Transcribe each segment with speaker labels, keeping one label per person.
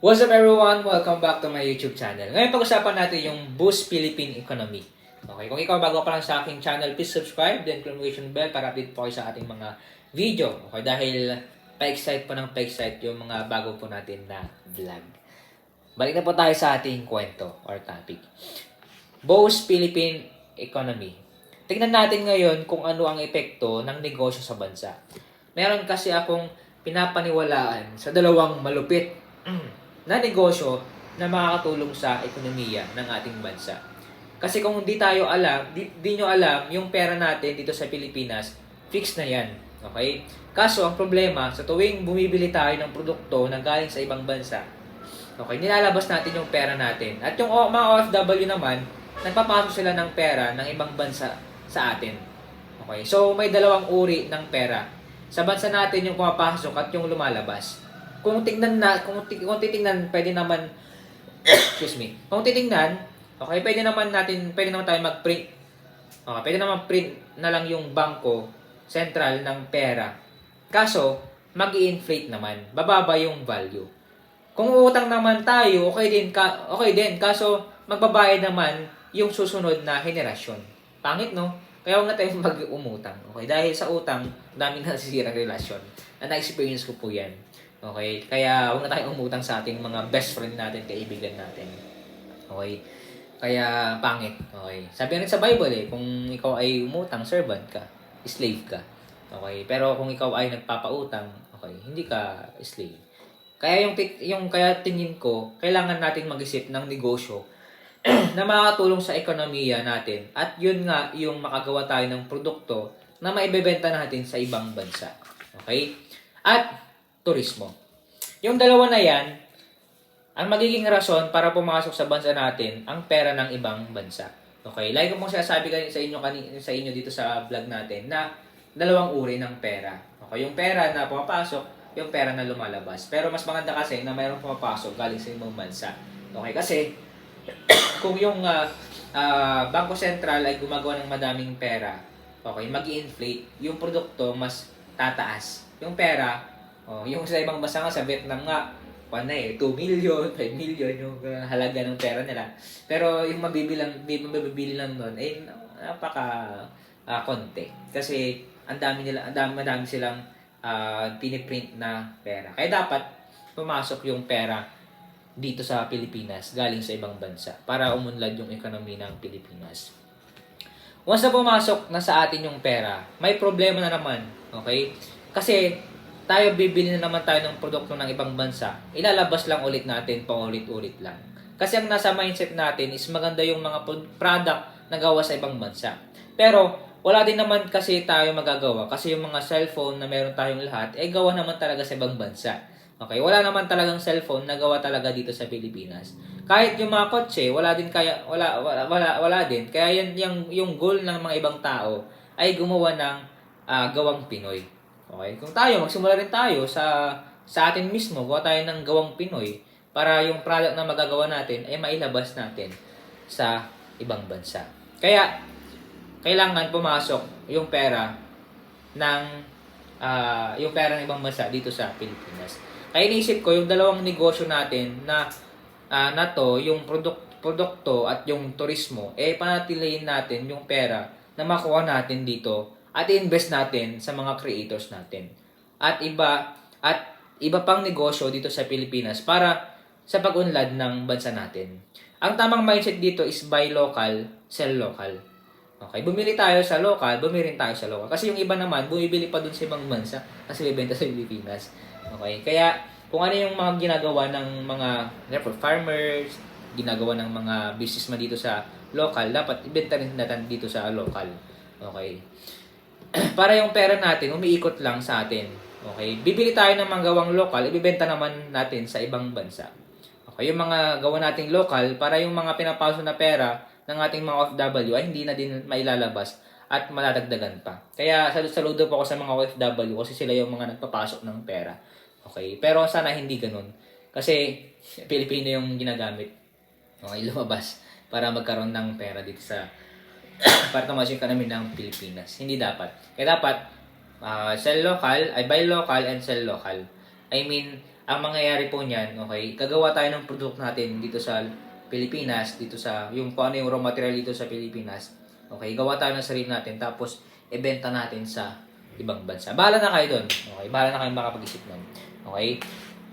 Speaker 1: What's up everyone? Welcome back to my YouTube channel. Ngayon pag-usapan natin yung Boost Philippine Economy. Okay, kung ikaw bago pa lang sa aking channel, please subscribe, then notification bell para update po kayo sa ating mga video. Okay, dahil pa-excite po ng pa-excite yung mga bago po natin na vlog. Balik na po tayo sa ating kwento or topic. Boost Philippine Economy. Tingnan natin ngayon kung ano ang epekto ng negosyo sa bansa. Meron kasi akong pinapaniwalaan sa dalawang malupit na negosyo na makakatulong sa ekonomiya ng ating bansa. Kasi kung hindi tayo alam, di, di nyo alam, yung pera natin dito sa Pilipinas, fixed na yan. Okay? Kaso, ang problema, sa tuwing bumibili tayo ng produkto na galing sa ibang bansa, okay, nilalabas natin yung pera natin. At yung mga OFW naman, nagpapasok sila ng pera ng ibang bansa sa atin. Okay? So, may dalawang uri ng pera. Sa bansa natin yung pumapasok at yung lumalabas. Kung tingnan na, kung, kung titingnan, pwede naman, excuse me, kung titingnan, okay, pwede naman natin, pwede naman tayo mag-print. Okay, pwede naman print na lang yung bangko central ng pera. Kaso, mag inflate naman. Bababa yung value. Kung utang naman tayo, okay din, ka, okay din. Kaso, magbabayad naman yung susunod na henerasyon. Pangit, no? Kaya huwag na tayo mag-umutang. Okay? Dahil sa utang, daming nasisirang relasyon. Na na-experience ko po yan. Okay? Kaya huwag na tayong umutang sa ating mga best friend natin, kaibigan natin. Okay? Kaya pangit. Okay? Sabi rin sa Bible eh, kung ikaw ay umutang, servant ka. Slave ka. Okay? Pero kung ikaw ay nagpapautang, okay, hindi ka slave. Kaya yung, yung kaya tingin ko, kailangan natin mag-isip ng negosyo na makakatulong sa ekonomiya natin. At yun nga, yung makagawa tayo ng produkto na maibebenta natin sa ibang bansa. Okay? At turismo. Yung dalawa na yan, ang magiging rason para pumasok sa bansa natin ang pera ng ibang bansa. Okay? Like ko pong sinasabi sa inyo, kanina, sa inyo dito sa vlog natin na dalawang uri ng pera. Okay? Yung pera na pumapasok, yung pera na lumalabas. Pero mas maganda kasi na mayroong pumapasok galing sa ibang bansa. Okay? Kasi kung yung ah, ah, Bangko Sentral ay gumagawa ng madaming pera, okay, mag inflate yung produkto mas tataas. Yung pera, oh, yung sa ibang bansa nga, sa Vietnam nga, na eh, 2 million, 5 million yung ah, halaga ng pera nila. Pero yung mabibilang, mabibili lang doon, eh, napaka ah, konti. Kasi, ang dami nila, ang dami, madami silang ah, piniprint na pera. Kaya dapat, pumasok yung pera dito sa Pilipinas galing sa ibang bansa para umunlad yung ekonomi ng Pilipinas. Once na pumasok na sa atin yung pera, may problema na naman, okay? Kasi tayo bibili na naman tayo ng produkto ng ibang bansa, ilalabas lang ulit natin paulit-ulit lang. Kasi ang nasa mindset natin is maganda yung mga pro- product na gawa sa ibang bansa. Pero wala din naman kasi tayo magagawa kasi yung mga cellphone na meron tayong lahat, eh gawa naman talaga sa ibang bansa. Okay, wala naman talagang cellphone na gawa talaga dito sa Pilipinas. Kahit yung mga kotse, wala din kaya wala wala wala, wala din. Kaya yan yung yung goal ng mga ibang tao ay gumawa ng ah, gawang Pinoy. Okay? Kung tayo magsimula rin tayo sa sa atin mismo, gawa tayo ng gawang Pinoy para yung product na magagawa natin ay mailabas natin sa ibang bansa. Kaya kailangan pumasok yung pera ng ah, yung pera ng ibang bansa dito sa Pilipinas. Kaya iniisip ko yung dalawang negosyo natin na ah, na to, yung produk produkto at yung turismo, eh panatilihin natin yung pera na makuha natin dito at i-invest natin sa mga creators natin. At iba at iba pang negosyo dito sa Pilipinas para sa pag-unlad ng bansa natin. Ang tamang mindset dito is buy local, sell local. Okay, bumili tayo sa local, bumili rin tayo sa local. Kasi yung iba naman, bumibili pa dun sa ibang bansa kasi bibenta sa Pilipinas. Okay, kaya kung ano yung mga ginagawa ng mga therefore, farmers, ginagawa ng mga businessman dito sa local, dapat ibenta rin natin dito sa local. Okay. Para yung pera natin, umiikot lang sa atin. Okay. Bibili tayo ng mga gawang local, ibibenta naman natin sa ibang bansa. Okay. Yung mga gawa nating local, para yung mga pinapasok na pera ng ating mga OFW ay hindi na din mailalabas at maladagdagan pa. Kaya sal- saludo po ako sa mga OFW kasi sila yung mga nagpapasok ng pera. Okay? Pero sana hindi ganun. Kasi Pilipino yung ginagamit. Okay, lumabas para magkaroon ng pera dito sa para tumaas yung economy ng Pilipinas. Hindi dapat. Kaya dapat ah, sell local, ay buy local and sell local. I mean, ang mangyayari po niyan, okay, gagawa tayo ng product natin dito sa Pilipinas, dito sa, yung kung ano yung raw material dito sa Pilipinas, okay, gawa tayo ng sarili natin, tapos, ibenta natin sa ibang bansa. Bahala na kayo doon, okay, bahala na kayo makapag-isip nun, okay.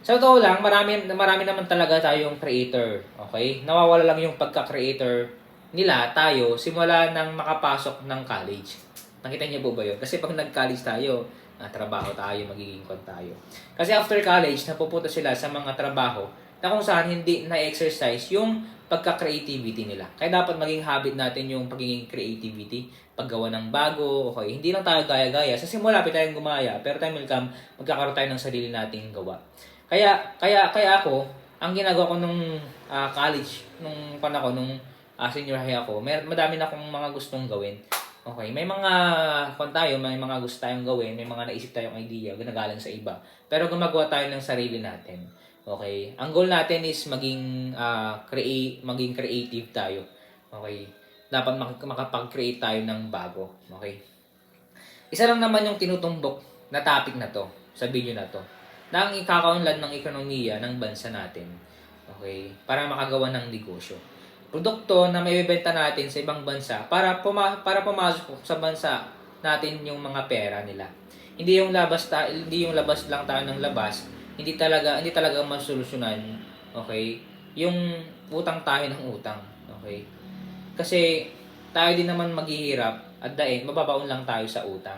Speaker 1: Sa totoo lang, marami, marami naman talaga tayong creator, okay, nawawala lang yung pagka-creator nila, tayo, simula nang makapasok ng college. Nakita niyo po ba yun? Kasi pag nag-college tayo, na trabaho tayo, magiging kon tayo. Kasi after college, napupunta sila sa mga trabaho na kung saan hindi na-exercise yung pagka-creativity nila. Kaya dapat maging habit natin yung pagiging creativity, paggawa ng bago, okay. Hindi lang tayo gaya-gaya. Sa simula, pwede tayong gumaya, pero time will come, magkakaroon tayo ng sarili nating gawa. Kaya, kaya, kaya ako, ang ginagawa ko nung ah, college, nung panako, nung ah, senior high ako, may, madami na akong mga gustong gawin. Okay, may mga kung tayo, may mga gusto tayong gawin, may mga naisip tayong idea, ginagalang sa iba. Pero gumagawa tayo ng sarili natin. Okay? Ang goal natin is maging ah, create maging creative tayo. Okay? Dapat mak- makapag-create tayo ng bago. Okay? Isa lang naman yung tinutumbok na topic na to sa video na to. Na ang ikakaunlad ng ekonomiya ng bansa natin. Okay? Para makagawa ng negosyo produkto na may bibenta natin sa ibang bansa para puma- para pumasok sa bansa natin yung mga pera nila. Hindi yung labas ta hindi yung labas lang tayo ng labas, hindi talaga hindi talaga masolusyonan, okay? Yung utang tayo ng utang, okay? Kasi tayo din naman maghihirap at the end mababaon lang tayo sa utang.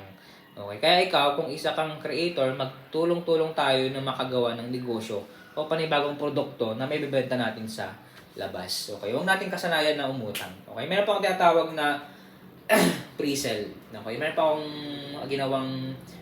Speaker 1: Okay? Kaya ikaw kung isa kang creator, magtulong-tulong tayo na makagawa ng negosyo o panibagong produkto na may bibenta natin sa labas. Okay, huwag natin kasanayan na umutang. Okay, meron pa akong tinatawag na pre-sell. Okay, meron pa akong ginawang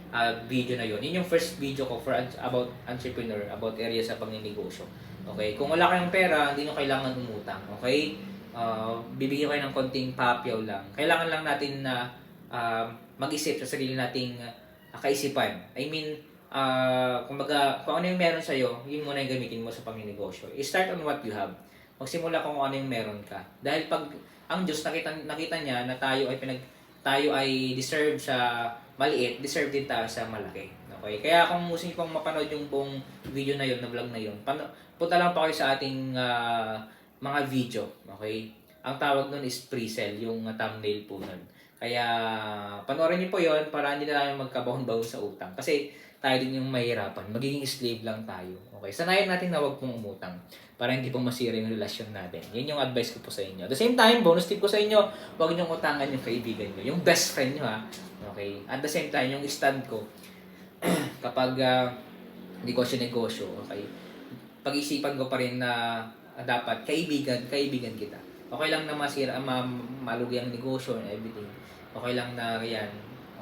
Speaker 1: ah, video na yun. Yun yung first video ko for about entrepreneur, about area sa pagninegosyo. Okay, kung wala kayong pera, hindi nyo kailangan umutang. Okay, Ah, bibigyan kayo ng konting papyaw lang. Kailangan lang natin na ah, mag-isip sa sarili nating ah, kaisipan. I mean, ah, kumbaga, kung ano yung meron sa'yo, yun muna yung gamitin mo sa pagninegosyo. I-start on what you have magsimula kung ano yung meron ka. Dahil pag ang Diyos nakita nakita niya na tayo ay pinag tayo ay deserve sa maliit, deserve din tayo sa malaki. Okay? Kaya kung gusto niyo pong mapanood yung buong video na yun, na vlog na pano- punta lang pa kayo sa ating ah, mga video. Okay? Ang tawag nun is pre-sell, yung ah, thumbnail po nun. Kaya panoorin niyo po yon para hindi na tayo magkabahon-bahon sa utang. Kasi tayo din yung mahirapan. Magiging slave lang tayo. Okay? Sanayin natin na wag pong umutang para hindi po masira yung relasyon natin. Yan yung advice ko po sa inyo. At the same time, bonus tip ko sa inyo, huwag niyong utangan yung kaibigan niyo. Yung best friend niyo ha. Okay? At the same time, yung stand ko, kapag uh, negosyo-negosyo, okay? Pag-isipan ko pa rin na ah, dapat kaibigan, kaibigan kita. Okay lang na masira, ma malugi ang negosyo and everything. Okay lang na yan.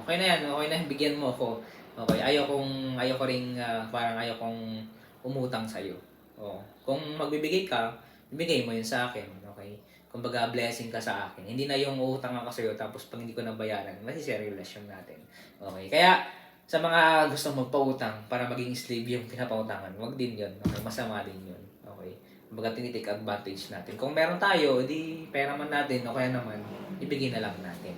Speaker 1: Okay na yan, okay na bigyan mo ako. Okay, ayaw kong ayaw ko ring ah, parang ayaw kong umutang sa iyo. Oh, kung magbibigay ka, ibigay mo yun sa akin, okay? Kumbaga blessing ka sa akin. Hindi na yung utang ako sa iyo tapos pag hindi ko nabayaran, masisira yung relasyon natin. Okay? Kaya sa mga gusto magpautang para maging slave yung pinapautangan, wag din yun. Okay? Masama din yun. Okay? Kumbaga tinitik advantage natin. Kung meron tayo, edi pera man natin, o kaya naman, ibigay na lang natin.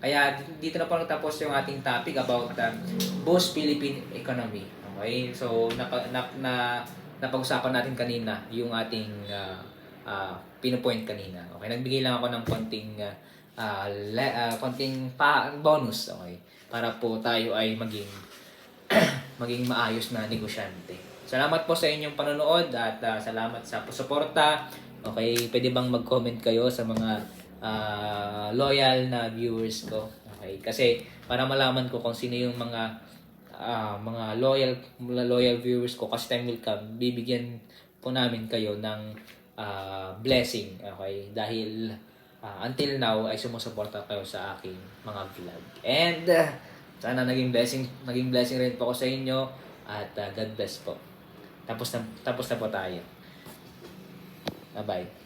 Speaker 1: Kaya dito na po natapos yung ating topic about the Boost Philippine Economy. Okay? So, napa, na, na, napag-usapan natin kanina yung ating uh, uh, pinupoint kanina. Okay? Nagbigay lang ako ng konting uh, uh, le, uh, konting pa, bonus. Okay? Para po tayo ay maging maging maayos na negosyante. Salamat po sa inyong panonood at uh, salamat sa suporta. Okay, pwede bang mag-comment kayo sa mga ah, loyal na viewers ko? Okay, kasi para malaman ko kung sino yung mga ah, mga loyal mga loyal viewers ko kasi time will come bibigyan po namin kayo ng ah, blessing. Okay? Dahil ah, until now ay sumusuporta kayo sa aking mga vlog. And ah, sana naging blessing naging blessing rin po ako sa inyo at ah, God bless po. Tapos na tapos na po tayo. Bye bye